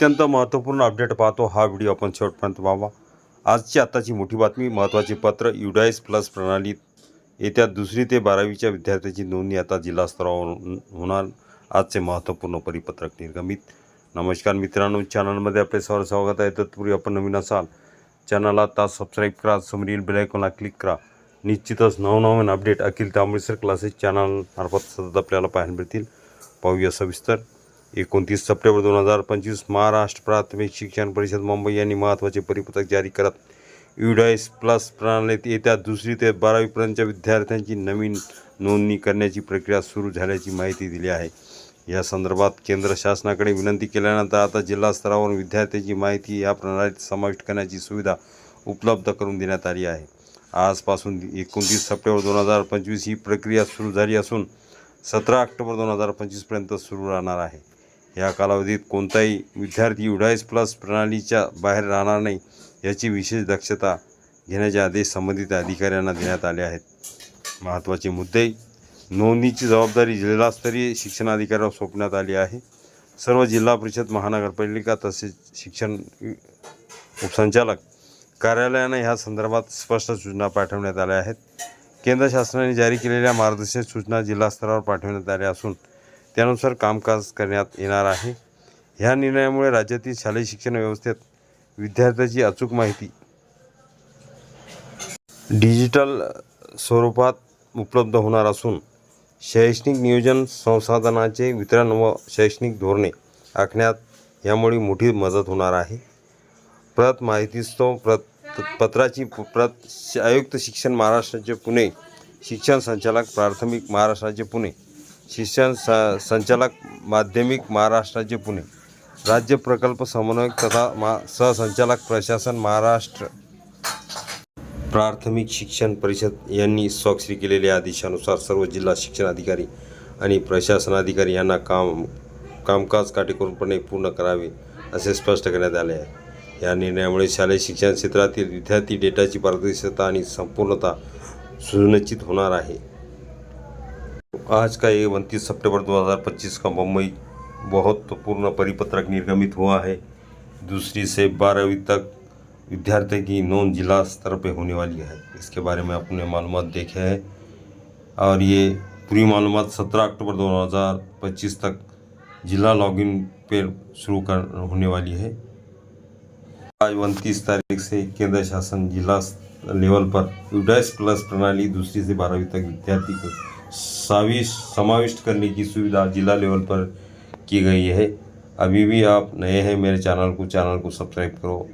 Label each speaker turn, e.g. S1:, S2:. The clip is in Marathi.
S1: अत्यंत महत्त्वपूर्ण अपडेट पाहतो हा व्हिडिओ आपण शेवटपर्यंत पाहावा. आजची आत्ताची मोठी बातमी महत्त्वाचे पत्र युडाईस प्लस प्रणालीत येत्या दुसरी ते बारावीच्या विद्यार्थ्यांची नोंदणी आता जिल्हा स्तरावर होणार. आजचे महत्त्वपूर्ण परिपत्रक निर्गमित. नमस्कार मित्रांनो चॅनलमध्ये आपले सर्व स्वागत आहे. तत्पूर्वी आपण नवीन असाल चॅनलला तास सबस्क्राईब करा समोरील बेलायकॉनला क्लिक करा. निश्चितच नवनवीन अपडेट अखिल तांबळेसर क्लासेस चॅनलमार्फत सतत आपल्याला पाहायला मिळतील. पाहूया सविस्तर. एकोणतीस सप्टेंबर दोन हजार पंचवीस महाराष्ट्र प्राथमिक शिक्षण परिषद मुंबई यांनी महत्त्वाचे परिपत्रक जारी करत युडाईस प्लस प्रणालीत येत्या दुसरी ते बारावीपर्यंतच्या विद्यार्थ्यांची नवीन नोंदणी करण्याची प्रक्रिया सुरू झाल्याची माहिती दिली आहे. या संदर्भात केंद्र शासनाकडे विनंती केल्यानंतर आता जिल्हा स्तरावर विद्यार्थ्यांची माहिती या प्रणालीत समाविष्ट करण्याची सुविधा उपलब्ध करून देण्यात आली आहे. आजपासून एकोणतीस सप्टेंबर दोन हजार पंचवीस ही प्रक्रिया सुरू झाली असून सतरा ऑक्टोबर दोन हजार पंचवीसपर्यंत सुरू राहणार आहे. या कालावधीत कोणताही विद्यार्थी युडाईस प्लस प्रणालीच्या बाहेर राहणार नाही याची विशेष दक्षता घेण्याचे आदेश संबंधित अधिकाऱ्यांना देण्यात आले आहेत. महत्त्वाचे मुद्दे नोंदणीची जबाबदारी जिल्हास्तरीय शिक्षणाधिकाऱ्यावर सोपण्यात आली आहे. सर्व जिल्हा परिषद महानगरपालिका तसेच शिक्षण उपसंचालक कार्यालयानं ह्या संदर्भात स्पष्ट सूचना पाठवण्यात आल्या आहेत. केंद्र शासनाने जारी केलेल्या मार्गदर्शक सूचना जिल्हास्तरावर पाठवण्यात आल्या असून त्यानुसार कामकाज करण्यात येणार आहे. ह्या निर्णयामुळे राज्यातील शालेय शिक्षण व्यवस्थेत विद्यार्थ्याची अचूक माहिती डिजिटल स्वरूपात उपलब्ध होणार असून शैक्षणिक नियोजन संसाधनाचे वितरण व शैक्षणिक धोरणे आखण्यात यामुळे मोठी मदत होणार आहे. प्रत माहितीस्तव प्रत पत्राची प्रत आयुक्त शिक्षण महाराष्ट्राचे पुणे शिक्षण संचालक प्राथमिक महाराष्ट्राचे पुणे शिक्षण स संचालक माध्यमिक महाराष्ट्राचे पुणे. राज्य प्रकल्प समन्वयक तथा मा सहसंचालक प्रशासन महाराष्ट्र. प्राथमिक शिक्षण परिषद यांनी स्वाक्षरी केलेल्या आदेशानुसार सर्व जिल्हा शिक्षण अधिकारी आणि प्रशासनाधिकारी यांना काम कामकाज काटेकोरपणे पूर्ण करावे असे स्पष्ट करण्यात आले आहे. या निर्णयामुळे शालेय शिक्षण क्षेत्रातील विद्यार्थी डेटाची पारदर्शकता आणि संपूर्णता सुनिश्चित होणार आहे. आज का ये उनतीस सितंबर 2025 का मुंबई बहुत पूर्ण परिपत्रक निर्गमित हुआ है। दूसरी से बारहवीं तक विद्यार्थी की नोंद जिला स्तर पे होने वाली है। इसके बारे में अपने मालूम देखे हैं। और ये पूरी मालूम 17 अक्टूबर 2025 तक जिला लॉगिन पे शुरू कर होने वाली है। आज उनतीस तारीख से केंद्र शासन जिला लेवल पर यूडाइस प्लस प्रणाली दूसरी से बारहवीं तक विद्यार्थी को साविश समाविष्ट करने की सुविधा जिला लेवल पर की गई है। अभी भी आप नए हैं मेरे चैनल को चैनल को सब्सक्राइब करो।